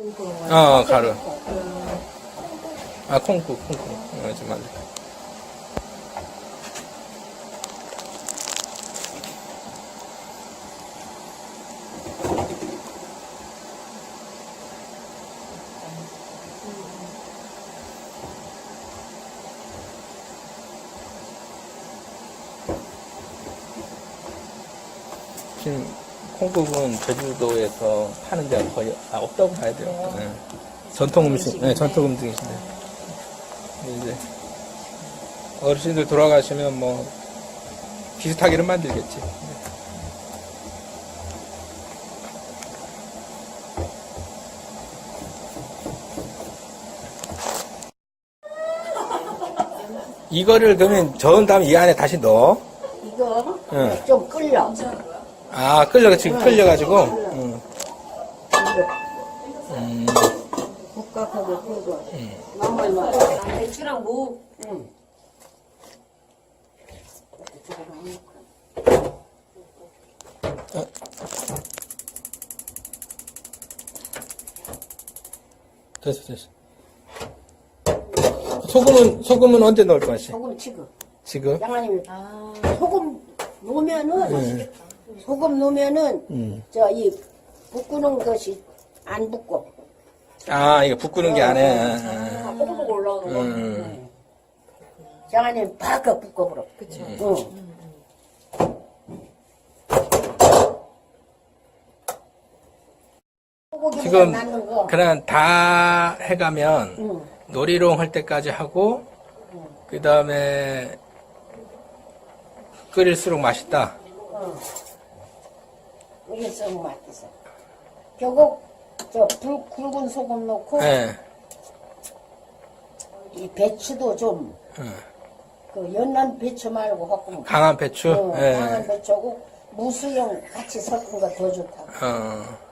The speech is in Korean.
어, 가루. 아, 콩국, 콩국. 어, 좀 맞네. 지금 콩국은 제주도에서 파는 데가 거의 아, 없다고 봐야 돼요. 네. 전통 음식, 네, 전통 음식이신데. 이제 어르신들 돌아가시면 뭐 비슷하게는 만들겠지. 이거를 그러면 저은 다음에 이 안에 다시 넣어. 이거 응. 좀 끓여. 아, 끌려, 지금 끌려가지고. 응. 음. 배추랑 무 응. 됐어, 됐어. 소금은, 소금은 언제 넣을 거야, 씨? 소금 치고. 지금? 양아님 아, 소금 넣으면은 네. 소금 넣으면은 음. 저이 볶는 것이 안 붓고. 아, 이거 붓고는 게 아니야. 아 뽀글뽀글 올라오는 거. 음. 양아님 바깥 붓고버려. 그쵸. 응. 소고기보다 지금 거. 그냥 다 해가면 응. 놀이롱 할 때까지 하고 그 다음에 끓일수록 맛있다. 어. 이게 썩 맛있어. 결국 저 불, 굵은 소금 넣고 예. 이 배추도 좀 그 연난 배추 말고 조금 강한 배추. 어, 예. 강한 배추고 무수용 같이 섞은 거 더 좋다. 어.